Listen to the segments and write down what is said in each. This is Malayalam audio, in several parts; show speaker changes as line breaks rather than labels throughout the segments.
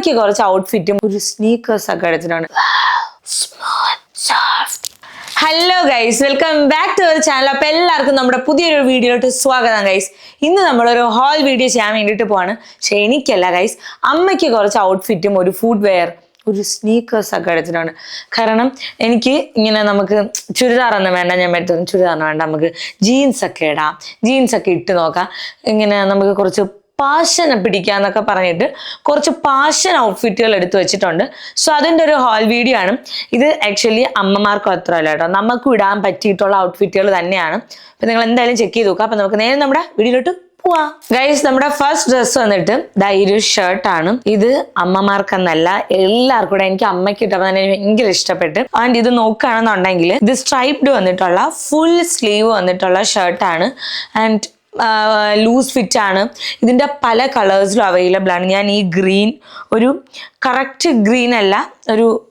അമ്മയ്ക്ക് കുറച്ച് ഔട്ട്ഫിറ്റും ഒരു സ്നീക്കേഴ്സ് ഒക്കെ എടുത്തിട്ടാണ് hello guys welcome back to our channel അപ്പൊ എല്ലാവർക്കും നമ്മുടെ പുതിയൊരു വീഡിയോയിലോട്ട് സ്വാഗതം ഗൈസ് ഇന്ന് നമ്മളൊരു ഹോൾ വീഡിയോ ചെയ്യാൻ വേണ്ടിയിട്ട് പോവാണ്. പക്ഷെ എനിക്കല്ല ഗൈസ് അമ്മയ്ക്ക് കുറച്ച് ഔട്ട്ഫിറ്റും ഒരു ഫുഡ് വെയർ ഒരു സ്നീക്കേഴ്സ് ഒക്കെ എടുത്തിട്ടാണ് കാരണം എനിക്ക് ഇങ്ങനെ നമുക്ക് ചുരിദാറൊന്നും വേണ്ട ഞാൻ പറ്റും ചുരിദാറൊന്നും വേണ്ട. നമുക്ക് ജീൻസ് ഒക്കെ ഇടാം. ജീൻസ് ഒക്കെ ഇട്ട് നോക്കാം. ഇങ്ങനെ നമുക്ക് കുറച്ച് പാഷൻ പിടിക്കാന്നൊക്കെ പറഞ്ഞിട്ട് കുറച്ച് പാഷൻ ഔട്ട്ഫിറ്റുകൾ എടുത്തു വെച്ചിട്ടുണ്ട്. സോ അതിന്റെ ഒരു ഹോൾ വീഡിയോ ആണ്. ഇത് ആക്ച്വലി അമ്മമാർക്ക് മാത്രമല്ല കേട്ടോ. നമുക്ക് ഇടാൻ പറ്റിയിട്ടുള്ള ഔട്ട്ഫിറ്റുകൾ തന്നെയാണ്. അപ്പം നിങ്ങൾ എന്തായാലും ചെക്ക് ചെയ്ത് നോക്കാം. അപ്പം നമുക്ക് നേരെ നമ്മുടെ വീഡിയോയിലോട്ട് പോവാ. ഗൈസ് നമ്മുടെ ഫസ്റ്റ് ഡ്രസ്സ് വന്നിട്ട് ധൈര്യ ആണ്. ഇത് അമ്മമാർക്കെന്നല്ല എല്ലാവർക്കും കൂടെ എനിക്ക് അമ്മയ്ക്ക് ഇട്ടപ്പോൾ തന്നെ ഭയങ്കര ഇഷ്ടപ്പെട്ട്. ആൻഡ് ഇത് നോക്കുകയാണെന്നുണ്ടെങ്കിൽ ഇത് സ്ട്രൈപ്ഡ് വന്നിട്ടുള്ള ഫുൾ സ്ലീവ് വന്നിട്ടുള്ള ഷർട്ടാണ് ആൻഡ് ലൂസ് ഫിറ്റ് ആണ്. ഇതിന്റെ പല കളേഴ്സിലും അവൈലബിൾ ആണ്. ഞാൻ ഈ ഗ്രീൻ ഒരു കറക്റ്റ് ഗ്രീൻ അല്ല ഒരു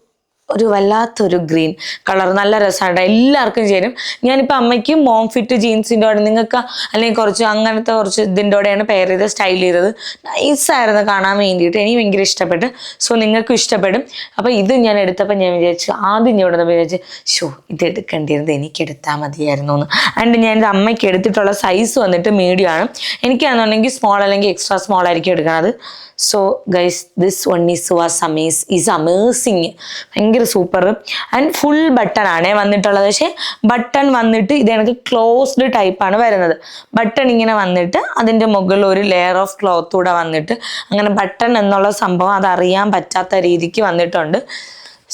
ഒരു വല്ലാത്തൊരു ഗ്രീൻ കളർ. നല്ല രസമാണ് എല്ലാവർക്കും ചേരും. ഞാനിപ്പോൾ അമ്മയ്ക്ക് മോം ഫിറ്റ് ജീൻസിന്റെ കൂടെ നിങ്ങൾക്ക് അല്ലെങ്കിൽ കുറച്ച് അങ്ങനത്തെ കുറച്ച് ഇതിന്റെ കൂടെയാണ് പെയർ ചെയ്ത് സ്റ്റൈൽ ചെയ്തത്. നൈസായിരുന്നു കാണാൻ വേണ്ടിയിട്ട്. എനിക്ക് ഭയങ്കര ഇഷ്ടപ്പെട്ടു. സോ നിങ്ങൾക്കും ഇഷ്ടപ്പെടും. അപ്പോൾ ഇത് ഞാൻ എടുത്തപ്പോൾ ഞാൻ വിചാരിച്ചു ആദ്യം ഞാൻ ഇവിടെ വിചാരിച്ചു ഷോ ഇത് എടുക്കേണ്ടിയിരുന്നത് എനിക്ക് എടുത്താൽ മതിയായിരുന്നു എന്ന് ആൻഡ് ഞാൻ ഇത് അമ്മയ്ക്ക് എടുത്തിട്ടുള്ള സൈസ് വന്നിട്ട് മീഡിയമാണ് എനിക്കാണെന്നുണ്ടെങ്കിൽ സ്മോൾ അല്ലെങ്കിൽ എക്സ്ട്രാ സ്മോൾ ആയിരിക്കും എടുക്കുന്നത് so guys this one is was amaze is amazing ഭയങ്കര സൂപ്പർ ആൻഡ് ഫുൾ ബട്ടൺ ആണ് വന്നിട്ടുള്ളത്. പക്ഷേ ബട്ടൺ വന്നിട്ട് ഇത് എനിക്ക് ക്ലോസ്ഡ് ടൈപ്പാണ് വരുന്നത്. ബട്ടൺ ഇങ്ങനെ വന്നിട്ട് അതിന്റെ മുകളിൽ ഒരു ലെയർ ഓഫ് ക്ലോത്ത് കൂടെ വന്നിട്ട് അങ്ങനെ ബട്ടൺ എന്നുള്ള സംഭവം അത് അറിയാൻ പറ്റാത്ത രീതിക്ക് വന്നിട്ടുണ്ട്.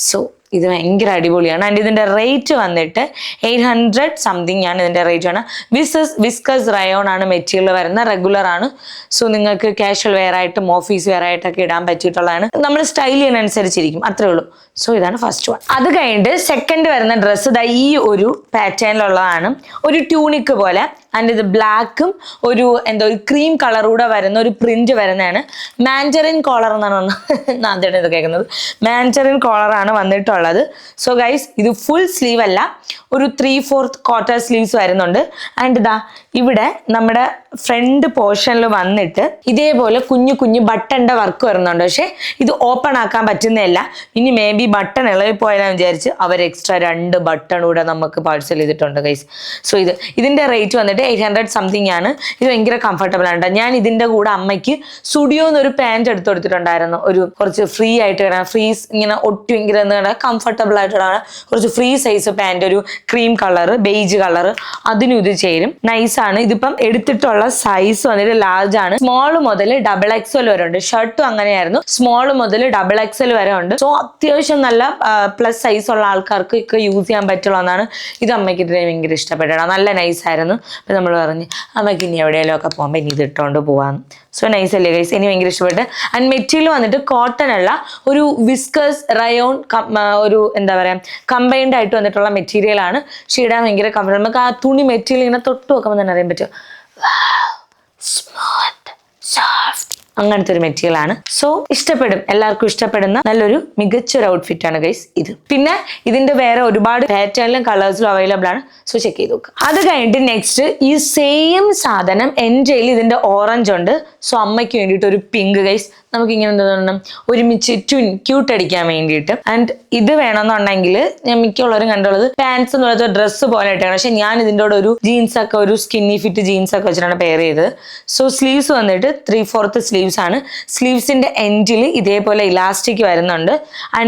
സോ ഇത് ഭയങ്കര അടിപൊളിയാണ്. ആൻഡ് ഇതിന്റെ റേറ്റ് വന്നിട്ട് എയ്റ്റ് ഹൺഡ്രഡ് സംതിങ് ആണ് ഇതിന്റെ റേറ്റ് ആണ്. വിസസ് വിസ്കസ് റയോൺ ആണ് മെറ്റീരിയൽ വരുന്ന റെഗുലർ ആണ്. സോ നിങ്ങൾക്ക് കാഷ്വൽ വെയർ ആയിട്ടും ഓഫീസ് വെയർ ആയിട്ടൊക്കെ ഇടാൻ പറ്റിയിട്ടുള്ളതാണ്. നമ്മൾ സ്റ്റൈൽ ചെയ്യുന്നതനുസരിച്ചിരിക്കും അത്രേ ഉള്ളൂ. സോ ഇതാണ് ഫസ്റ്റ് വൺ അത് കഴിഞ്ഞിട്ട് സെക്കൻഡ് വരുന്ന ഡ്രസ്സ് ഇതാ ഈ ഒരു പാറ്റേണിലുള്ളതാണ് ഒരു ട്യൂണിക്ക് പോലെ. ആൻഡ് ഇത് ബ്ലാക്കും ഒരു എന്തോ ഒരു ക്രീം കളറൂടെ വരുന്ന ഒരു പ്രിന്റ് വരുന്നതാണ്. മാൻജറിൻ കോളർ എന്നാണ് നാന്താണ് ഇത് കേൾക്കുന്നത്. മാൻജറിൻ കോളറാണ് വന്നിട്ടുള്ളത്. സോ ഗൈസ് ഇത് ഫുൾ സ്ലീവ് അല്ല. ഒരു ത്രീ ഫോർത്ത് ക്വാർട്ടർ സ്ലീവ്സ് വരുന്നുണ്ട്. ആൻഡ് ഇതാ ഇവിടെ നമ്മുടെ ഫ്രണ്ട് പോർഷനിൽ വന്നിട്ട് ഇതേപോലെ കുഞ്ഞു കുഞ്ഞു ബട്ടന്റെ വർക്ക് വരുന്നുണ്ട്. പക്ഷേ ഇത് ഓപ്പൺ ആക്കാൻ പറ്റുന്നതല്ല. ഇനി മേ ബി ബട്ടൺ ഇളകി പോയാലെന്ന് വിചാരിച്ച് അവർ എക്സ്ട്രാ രണ്ട് ബട്ടൺ കൂടെ നമുക്ക് പാഴ്സൽ ചെയ്തിട്ടുണ്ട് ഗൈസ് സോ ഇത് ഇതിന്റെ റേറ്റ് വന്നിട്ട് എയ്റ്റ് ഹൺഡ്രഡ് സംതിങ് ആണ്. ഇത് ഭയങ്കര കംഫർട്ടബിൾ ആണ് ഞാൻ ഇതിന്റെ കൂടെ അമ്മയ്ക്ക് സ്റ്റുഡിയോ എന്നൊരു പാന്റ് എടുത്ത് കൊടുത്തിട്ടുണ്ടായിരുന്നു. ഒരു കുറച്ച് ഫ്രീ ആയിട്ട് കിടന്ന ഫ്രീസ് ഇങ്ങനെ ഒട്ടും ഇങ്ങനെ കംഫർട്ടബിൾ ആയിട്ടുള്ള കുറച്ച് ഫ്രീ സൈസ് പാന്റ് ഒരു ക്രീം കളർ ബെയ്ജ് കളർ അതിനും ഇത് ചേരും. നൈസാണ് ഇതിപ്പം എടുത്തിട്ടുള്ള സൈസ് വന്നിട്ട് ലാർജ് ആണ്. സ്മോൾ മുതൽ ഡബിൾ എക്സ് എൽ വരെ ഉണ്ട്. ഷർട്ടും അങ്ങനെയായിരുന്നു. സ്മോൾ മുതൽ ഡബിൾ എക്സ് എൽ വരെ ഉണ്ട്. സോ അത്യാവശ്യം നല്ല പ്ലസ് സൈസ് ഉള്ള ആൾക്കാർക്ക് ഒക്കെ യൂസ് ചെയ്യാൻ പറ്റുള്ള ഒന്നാണ്. ഇത് അമ്മയ്ക്ക് ഇതിനെ ഭയങ്കര ഇഷ്ടപ്പെട്ടതാണ്. നല്ല നൈസ് ആയിരുന്നു. അപ്പൊ നമ്മൾ പറഞ്ഞു അമ്മയ്ക്ക് ഇനി എവിടെയെങ്കിലും ഒക്കെ പോകുമ്പോൾ ഇനി ഇത് ഇട്ടുകൊണ്ട് പോവാന്ന്. സോ നൈസ് അല്ലേ ഗൈസ് ഇനി ഭയങ്കര ഇഷ്ടപ്പെട്ട്. ആൻഡ് മെറ്റീരിയൽ വന്നിട്ട് കോട്ടൺ അല്ല ഒരു വിസ്കസ് റയോൺ ഒരു എന്താ പറയാ കമ്പൈൻഡ് ആയിട്ട് വന്നിട്ടുള്ള മെറ്റീരിയൽ ആണ്. ഷീടാൻ ഭയങ്കര കംഫർട്ടബിൾ നമുക്ക് ആ തുണി മെറ്റീരിയൽ ഇങ്ങനെ തൊട്ട് നോക്കുമ്പോൾ തന്നെ അറിയാൻ പറ്റും. അങ്ങനത്തെ ഒരു മെറ്റീരിയൽ ആണ് സോ ഇഷ്ടപ്പെടും. എല്ലാവർക്കും ഇഷ്ടപ്പെടുന്ന നല്ലൊരു മികച്ച ഒരു ഔട്ട്ഫിറ്റ് ആണ് ഗൈസ് ഇത്. പിന്നെ ഇതിന്റെ വേറെ ഒരുപാട് പാറ്റേണിലും കളേഴ്സിലും അവൈലബിൾ ആണ്. സോ ചെക്ക് ചെയ്ത് നോക്കുക അത് കഴിഞ്ഞിട്ട് നെക്സ്റ്റ് ഈ സെയിം സാധനം എന്റെ ഇതിന്റെ ഓറഞ്ച് ഉണ്ട്. സോ അമ്മയ്ക്ക് വേണ്ടിയിട്ട് ഒരു പിങ്ക് ഗൈസ് നമുക്ക് ഇങ്ങനെ എന്താ പറയണം ഒരുമിച്ച് ട്വിൻ ക്യൂട്ട് അടിക്കാൻ വേണ്ടിയിട്ട്. ആൻഡ് ഇത് വേണമെന്നുണ്ടെങ്കിൽ ഞാൻ മിക്കുള്ളവരും കണ്ടുള്ളത് പാൻസ് എന്ന് പറയുന്നത് ഡ്രസ്സ് പോലെ ഇട്ടാണ് പക്ഷെ ഞാൻ ഇതിന്റെ കൂടെ ഒരു ജീൻസ് ഒക്കെ ഒരു സ്കിന്നി ഫിറ്റ് ജീൻസ് ഒക്കെ വെച്ചിട്ടാണ് പെയർ ചെയ്തത്. സോ സ്ലീവ്സ് വന്നിട്ട് ത്രീ ഫോർത്ത് സ്ലീവ്സ് ആണ്. സ്ലീവ്സിന്റെ എൻഡിൽ ഇതേപോലെ ഇലാസ്റ്റിക് വരുന്നുണ്ട്.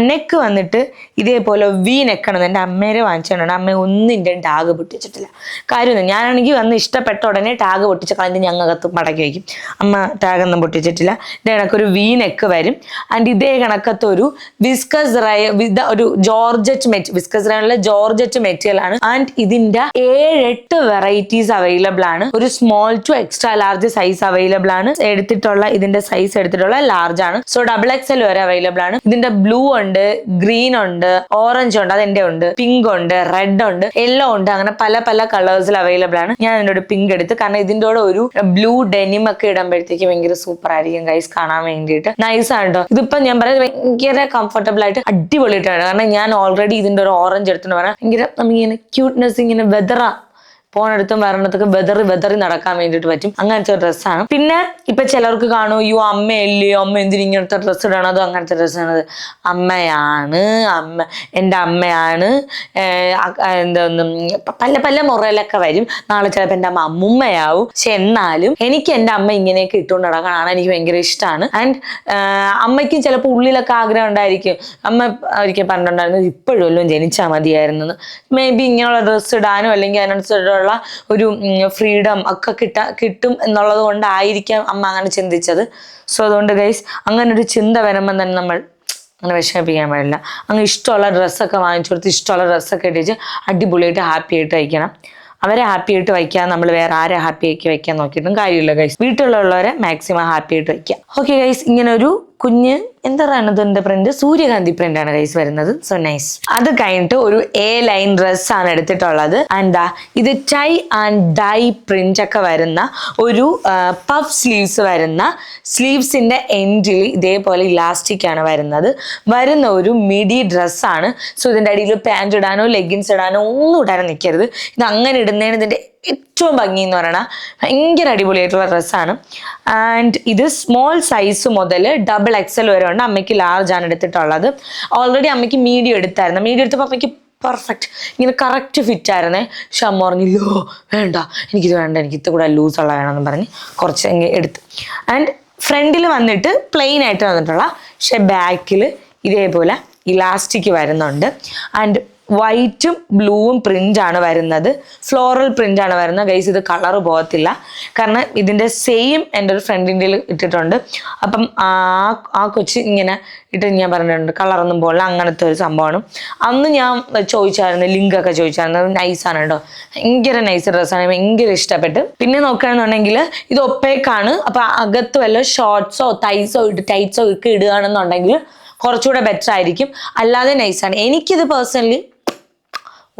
നെക്ക് വന്നിട്ട് ഇതേപോലെ വി നെക്കാണ് എന്റെ അമ്മേരെ വാങ്ങിച്ചിട്ടുണ്ട് അമ്മ ഒന്നിന്റെ ടാഗ് പൊട്ടിച്ചിട്ടില്ല. കാര്യമൊന്നും ഞാനാണെങ്കിൽ വന്ന് ഇഷ്ടപ്പെട്ട ഉടനെ ടാഗ് പൊട്ടിച്ച കളഞ്ഞ് ഞങ്ങൾക്ക് മടക്കി വയ്ക്കും. അമ്മ ടാഗ് ഒന്നും പൊട്ടിച്ചിട്ടില്ല. എന്റെ കണക്കൊരു വി നെക്ക് വരും. ആൻഡ് ഇതേ കണക്കത്തെ ഒരു വിസ്കസ് റയ വിത്ത് ഒരു ജോർജറ്റ് മെറ്റ് വിസ്കസ് റയുള്ള ജോർജറ്റ് മെറ്റീരിയൽ ആണ്. ആൻഡ് ഇതിന്റെ ഏഴെട്ട് വെറൈറ്റീസ് അവൈലബിൾ ആണ്. ഒരു small to extra large size available ആണ്. എടുത്തിട്ടുള്ള ഇതിന്റെ സൈസ് എടുത്തിട്ടുള്ള ലാർജ് ആണ്. സോ ഡബിൾ എക്സ് എൽ വരെ അവൈലബിൾ ആണ്. ഇതിന്റെ ബ്ലൂ ഉണ്ട് ഗ്രീൻ ഉണ്ട് ഓറഞ്ച് ഉണ്ട് അതെന്റെ ഉണ്ട് പിങ്ക് ഉണ്ട് റെഡ് ഉണ്ട് യെല്ലോ ഉണ്ട് അങ്ങനെ പല പല കളേഴ്സിൽ അവൈലബിൾ ആണ്. ഞാൻ എന്നോട് പിങ്ക് എടുത്ത് കാരണം ഇതിന്റെ കൂടെ ഒരു ബ്ലൂ ഡെനിം ഒക്കെ ഇടുമ്പോഴത്തേക്ക് ഭയങ്കര സൂപ്പർ ആയിരിക്കും ഗൈസ് കാണാൻ വേണ്ടിയിട്ട് നൈസ് കേട്ടോ ഇതിപ്പോ ഞാൻ പറയുന്നത് ഭയങ്കര കംഫർട്ടബിൾ ആയിട്ട് അടിപൊളിയിട്ടാണ് കാരണം ഞാൻ ഓൾറെഡി ഇതിന്റെ ഒരു ഓറഞ്ച് എടുത്തിട്ട് പറയാം. ഭയങ്കര നമുക്കിങ്ങനെ ക്യൂട്ട്നെസ് ഇങ്ങനെ വെതറ. പോണടുത്തും വരണത്തൊക്കെ വെതറി വെതറി നടക്കാൻ വേണ്ടിട്ട് പറ്റും. അങ്ങനത്തെ ഒരു ഡ്രസ്സാണ്. പിന്നെ ഇപ്പൊ ചിലർക്ക് കാണും അയ്യോ അമ്മയല്ലേ? അമ്മ എന്തിനും ഇങ്ങനത്തെ ഡ്രസ്സ് ഇടണതോ? അങ്ങനത്തെ ഡ്രസ്സാണത്. അമ്മയാണ് അമ്മ എന്റെ അമ്മയാണ്. എന്തോന്ന് പല പല മുറയിലൊക്കെ വരും. നാളെ ചിലപ്പോൾ എന്റെ അമ്മ അമ്മുമ്മയാവും. പക്ഷെ എന്നാലും എനിക്ക് എന്റെ അമ്മ ഇങ്ങനെയൊക്കെ ഇട്ടുകൊണ്ട് നടക്കാനാണ് എനിക്ക് ഭയങ്കര ഇഷ്ടമാണ് ആൻഡ് അമ്മയ്ക്കും ചിലപ്പോൾ ഉള്ളിലൊക്കെ ആഗ്രഹം ഉണ്ടായിരിക്കും. അമ്മ ഒരിക്കൽ പറഞ്ഞിട്ടുണ്ടായിരുന്നു ഇപ്പോഴും എല്ലാം ജനിച്ചാൽ മതിയായിരുന്നു മേ ബി ഇങ്ങനെയുള്ള ഡ്രസ്സ് ഇടാനോ അല്ലെങ്കിൽ അതിനനുസരിച്ചുള്ള ഒരു ഫ്രീഡം ഒക്കെ കിട്ട കിട്ടും എന്നുള്ളത് കൊണ്ടായിരിക്കാം അമ്മ അങ്ങനെ ചിന്തിച്ചത്. സോ അതുകൊണ്ട് ഗൈസ് അങ്ങനെ ഒരു ചിന്ത വരുമ്പം തന്നെ നമ്മൾ അങ്ങനെ വിഷമിപ്പിക്കാൻ പാടില്ല. അങ്ങ് ഇഷ്ടമുള്ള ഡ്രസ്സൊക്കെ വാങ്ങിച്ചു കൊടുത്ത് ഇഷ്ടമുള്ള ഡ്രസ്സൊക്കെ ഇട്ടിച്ച് അടിപൊളിയായിട്ട് ഹാപ്പി ആയിട്ട് വയ്ക്കണം. അവരെ ഹാപ്പി ആയിട്ട് വയ്ക്കാൻ നമ്മൾ വേറെ ആരെ ഹാപ്പി ആക്കി വയ്ക്കാൻ നോക്കിയിട്ടും കാര്യമില്ല ഗൈസ് വീട്ടിലുള്ളവരെ മാക്സിമം ഹാപ്പി ആയിട്ട് വയ്ക്കുക. ഓക്കെ ഗൈസ് ഇങ്ങനെ ഒരു കുഞ്ഞ് എന്താ പറയുന്നത് ഇതിന്റെ പ്രിന്റ് സൂര്യകാന്തി പ്രിന്റ് ആണ് ഗൈസ് വരുന്നത്. സോ നൈസ് അത് കഴിഞ്ഞിട്ട് ഒരു എ ലൈൻ ഡ്രസ് ആണ് എടുത്തിട്ടുള്ളത്. ആൻഡ് ഇത് ടൈ ആൻഡ് ഡൈ പ്രിന്റ് ഒക്കെ വരുന്ന ഒരു പഫ് സ്ലീവ്സ് വരുന്ന സ്ലീവ്സിന്റെ എൻഡിൽ ഇതേപോലെ ഇലാസ്റ്റിക് ആണ് വരുന്നത്. വരുന്ന ഒരു മിഡി ഡ്രസ് ആണ്. സോ ഇതിന്റെ അടിയിൽ പാന്റ് ഇടാനോ ലെഗിൻസ് ഇടാനോ ഒന്നും ഇടാനോ നിൽക്കരുത് ഇത് അങ്ങനെ ഇടുന്നതിന് ഇതിന്റെ ഏറ്റവും ഭംഗി എന്ന് പറയണ ഭയങ്കര അടിപൊളിയായിട്ടുള്ള ഡ്രസ്സാണ് ആൻഡ് ഇത് സ്മോൾ സൈസ് മുതൽ ഡബിൾ എക്സൽ വരെ ഉണ്ട്. അമ്മയ്ക്ക് ലാർജ് ആണ് എടുത്തിട്ടുള്ളത്. ഓൾറെഡി അമ്മയ്ക്ക് മീഡിയം എടുത്തായിരുന്നു. മീഡിയം എടുത്തപ്പോൾ അമ്മയ്ക്ക് പെർഫെക്റ്റ് ഇങ്ങനെ കറക്റ്റ് ഫിറ്റ് ആയിരുന്നേ. പക്ഷെ അമ്മ പറഞ്ഞില്ലോ വേണ്ട. എനിക്കിത് വേണ്ട. എനിക്ക് ഇത് കൂടെ ലൂസുള്ള വേണമെന്ന് പറഞ്ഞ് കുറച്ച് എടുത്ത്. ആൻഡ് ഫ്രണ്ടിൽ വന്നിട്ട് പ്ലെയിൻ ആയിട്ട് വന്നിട്ടുള്ള പക്ഷെ ബാക്കിൽ ഇതേപോലെ ഇലാസ്റ്റിക് വരുന്നുണ്ട്. ആൻഡ് വൈറ്റും ബ്ലൂവും പ്രിന്റ് ആണ് വരുന്നത്. ഫ്ലോറൽ പ്രിന്റ് ആണ് വരുന്നത്. ഗൈസ് ഇത് കളർ പോകത്തില്ല. കാരണം ഇതിന്റെ സെയിം എന്റെ ഒരു ഫ്രണ്ടിന്റെ ഇട്ടിട്ടുണ്ട്. അപ്പം ആ ആ കൊച്ച് ഇങ്ങനെ ഇട്ട് ഞാൻ പറഞ്ഞിട്ടുണ്ട്. കളറൊന്നും പോകില്ല. അങ്ങനത്തെ ഒരു സംഭവമാണ്. അന്ന് ഞാൻ ചോദിച്ചായിരുന്നു ലിങ്കൊക്കെ ചോദിച്ചായിരുന്നു. നൈസാണ് കേട്ടോ ഭയങ്കര നൈസ് ഡ്രസ്സാണ് ഭയങ്കര ഇഷ്ടപ്പെട്ട്. പിന്നെ നോക്കുകയാണെന്നുണ്ടെങ്കിൽ ഇത് ഒപ്പേക്കാണ് അപ്പം അകത്ത് വല്ല ഷോർട്ട്സോ തൈസോ ഇട്ട് ടൈറ്റ്സോ ഒക്കെ ഇടുകയാണെന്നുണ്ടെങ്കിൽ കുറച്ചുകൂടെ ബെറ്റർ ആയിരിക്കും. അല്ലാതെ നൈസാണ് എനിക്കിത് പേഴ്സണലി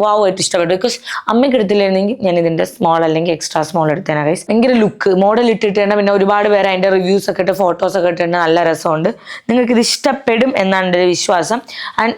വാവ് ആയിട്ട് ഇഷ്ടപ്പെട്ടു. ബിക്കോസ് അമ്മയ്ക്ക് എടുത്തില്ലായിരുന്നെങ്കിൽ ഞാൻ ഇതിന്റെ സ്മോൾ അല്ലെങ്കിൽ എക്സ്ട്രാ സ്മോൾ എടുത്തേനെ ഗൈസ് ഭയങ്കര ലുക്ക് മോഡൽ ഇട്ടിട്ട് തന്നെ പിന്നെ ഒരുപാട് പേര് അതിന്റെ റിവ്യൂസ് ഒക്കെ ഇട്ട് ഫോട്ടോസ് ഒക്കെ ഇട്ടിട്ട് നല്ല രസമുണ്ട്. നിങ്ങൾക്ക് ഇത് ഇഷ്ടപ്പെടും എന്നാണ് എന്റെ വിശ്വാസം. ആൻഡ്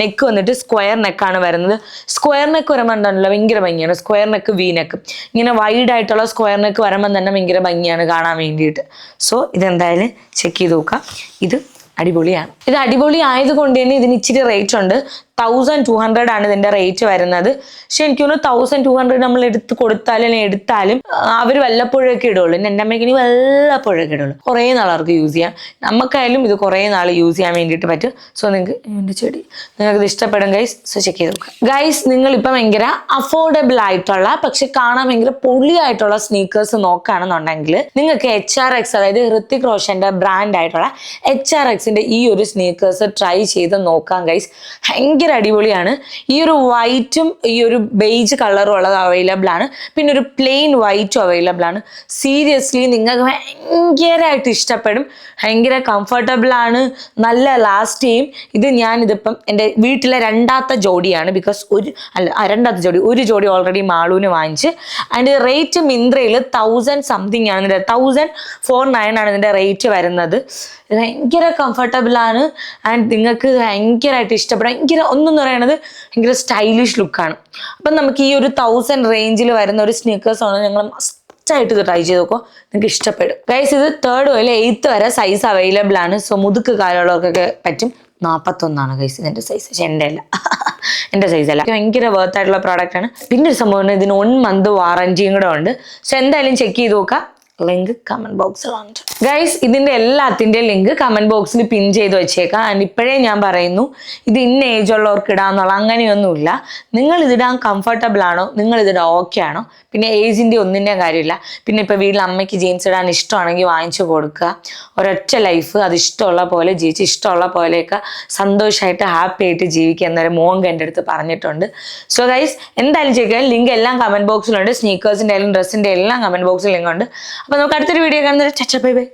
നെക്ക് വന്നിട്ട് സ്ക്വയർ നെക്കാണ് വരുന്നത്. സ്ക്വയർ നെക്ക് വരുമ്പോൾ എന്താണല്ലോ ഭയങ്കര ഭംഗിയാണ്. സ്ക്വയർ നെക്ക് വി നെക്ക് ഇങ്ങനെ വൈഡ് ആയിട്ടുള്ള സ്ക്വയർ നെക്ക് വരുമ്പോൾ തന്നെ ഭയങ്കര ഭംഗിയാണ് കാണാൻ വേണ്ടിയിട്ട്. സോ ഇതെന്തായാലും ചെക്ക് ചെയ്ത് നോക്കാം. ഇത് അടിപൊളിയാണ്. ഇത് അടിപൊളി ആയതുകൊണ്ട് തന്നെ ഇതിന് ഇച്ചിരി റേറ്റ് ഉണ്ട്. തൗസൻഡ് ടു ഹൺഡ്രഡ് ആണ് ഇതിന്റെ റേറ്റ് വരുന്നത്. പക്ഷെ എനിക്ക് തോന്നുന്നു തൗസൻഡ് ടു ഹൺഡ്രഡ് നമ്മൾ എടുത്ത് കൊടുത്താലും എടുത്താലും അവർ വല്ലപ്പോഴൊക്കെ ഇടുള്ളൂ. എന്റെ അമ്മയ്ക്ക് ഇനി വല്ലപ്പോഴൊക്കെ ഇടുള്ളൂ. കുറേ നാൾ അവർക്ക് യൂസ് ചെയ്യാം. നമുക്കായാലും ഇത് കുറേ നാൾ യൂസ് ചെയ്യാൻ വേണ്ടിയിട്ട് പറ്റും. സോ നിങ്ങൾക്ക് എന്റെ ചെടി നിങ്ങൾക്ക് ഇത് ഇഷ്ടപ്പെടും ഗൈസ് സോ ചെക്ക് ചെയ്ത് നോക്കാം. ഗൈസ് നിങ്ങൾ ഇപ്പം ഭയങ്കര അഫോർഡബിൾ ആയിട്ടുള്ള പക്ഷെ കാണാൻ ഭയങ്കര പൊളിയായിട്ടുള്ള സ്നീക്കേഴ്സ് നോക്കുകയാണെന്നുണ്ടെങ്കിൽ നിങ്ങൾക്ക് എച്ച് ആർ എക്സ് അതായത് ഹൃത്തിക് റോഷന്റെ ബ്രാൻഡ് ആയിട്ടുള്ള എച്ച് ആർ എക്സിന്റെ ഈ ഒരു സ്നീക്കേഴ്സ് ട്രൈ ചെയ്ത് നോക്കാം ഗൈസ് ഭയങ്കര അടിപൊളിയാണ്. ഈ ഒരു വൈറ്റും ഈ ഒരു ബെയ്ജ് കളറും ഉള്ളത് അവൈലബിൾ ആണ്. പിന്നെ ഒരു പ്ലെയിൻ വൈറ്റും അവൈലബിൾ ആണ്. സീരിയസ്ലി നിങ്ങൾക്ക് ഭയങ്കരമായിട്ട് ഇഷ്ടപ്പെടും. ഭയങ്കര കംഫർട്ടബിൾ ആണ്. നല്ല ലാസ്റ്റ് ചെയ്യും. ഇത് ഞാനിതിപ്പം എന്റെ വീട്ടിലെ രണ്ടാമത്തെ ജോഡിയാണ്. ബിക്കോസ് ഒരു അല്ല രണ്ടാമത്തെ ജോഡി ഒരു ജോഡി ഓൾറെഡി മാളൂന് വാങ്ങിച്ച്. ആൻഡ് റേറ്റ് മിന്ത്രയിൽ തൗസൻഡ് സംതിങ് ആണ്. ഇതിന്റെ തൗസൻഡ് ഫോർ നയൻ ആണ് ഇതിന്റെ റേറ്റ് വരുന്നത്. ഭയങ്കര കംഫർട്ടബിൾ ആണ്. ആൻഡ് നിങ്ങൾക്ക് ഭയങ്കരമായിട്ട് ഇഷ്ടപ്പെടും. ഭയങ്കര ഒന്നെന്ന് പറയുന്നത് ഭയങ്കര സ്റ്റൈലിഷ് ലുക്കാണ് അപ്പം നമുക്ക് ഈ ഒരു തൗസൻഡ് റേഞ്ചിൽ വരുന്ന ഒരു സ്നീക്കേഴ്സ് ആണ് ഞങ്ങൾ മസ്റ്റായിട്ട് ഇത് ട്രൈ ചെയ്ത് നോക്കുക. നിങ്ങൾക്ക് ഇഷ്ടപ്പെടും. ഗൈസ് ഇത് തേർഡ് മുതൽ എയ്ത്ത് വരെ സൈസ് അവൈലബിൾ ആണ്. സോ മുതുക്ക് കാലുള്ളവർക്കൊക്കെ പറ്റും. നാൽപ്പത്തൊന്നാണ് ഗൈസ് ഇതിന്റെ സൈസ് പക്ഷെ എന്റെ അല്ല. എന്റെ സൈസ് അല്ല. ഭയങ്കര വർത്ത് ആയിട്ടുള്ള പ്രോഡക്റ്റ് ആണ്. പിന്നെ ഒരു സംഭവം ഇതിന് വൺ മന്ത് വാറന്റിയും കൂടെ ഉണ്ട്. സോ എന്തായാലും ചെക്ക് ചെയ്ത് നോക്കുക. ലിങ്ക് കമന്റ് ബോക്സിലുണ്ട് ഗൈസ് ഇതിന്റെ എല്ലാത്തിന്റെ ലിങ്ക് കമന്റ് ബോക്സിൽ പിൻ ചെയ്ത് വെച്ചേക്കാം. ആൻഡ് ഇപ്പോഴേ ഞാൻ പറയുന്നു ഇത് ഇന്ന ഏജ് ഉള്ളവർക്ക് ഇടാന്നുള്ള അങ്ങനെയൊന്നുമില്ല. നിങ്ങൾ ഇതിടാൻ കംഫർട്ടബിൾ ആണോ? നിങ്ങൾ ഇതിടാൻ ഓക്കെ ആണോ? പിന്നെ ഏജിന്റെ ഒന്നിന്റെയും കാര്യമില്ല. പിന്നെ ഇപ്പൊ വീട്ടിൽ അമ്മയ്ക്ക് ജീൻസ് ഇടാൻ ഇഷ്ടമാണെങ്കിൽ വാങ്ങിച്ചു കൊടുക്കുക. ഒരൊറ്റ ലൈഫ് അത് ഇഷ്ടമുള്ള പോലെ ജീവിച്ച് ഇഷ്ടമുള്ള പോലെയൊക്കെ സന്തോഷമായിട്ട് ഹാപ്പി ആയിട്ട് ജീവിക്കുക എന്നൊരു മോങ്ക് എന്റെ അടുത്ത് പറഞ്ഞിട്ടുണ്ട്. സോ ഗൈസ് എന്തായാലും ചെയ്യുക ലിങ്ക് എല്ലാം കമന്റ് ബോക്സിലുണ്ട് സ്നീക്കേഴ്സിന്റെ ആയാലും ഡ്രസ്സിന്റെ എല്ലാം കമന്റ് ബോക്സിൽ ലിങ്ക് ഉണ്ട്. അപ്പൊ നമുക്ക് അടുത്തൊരു വീഡിയോ കാണുന്നത് ചച്ച ബൈ ബൈ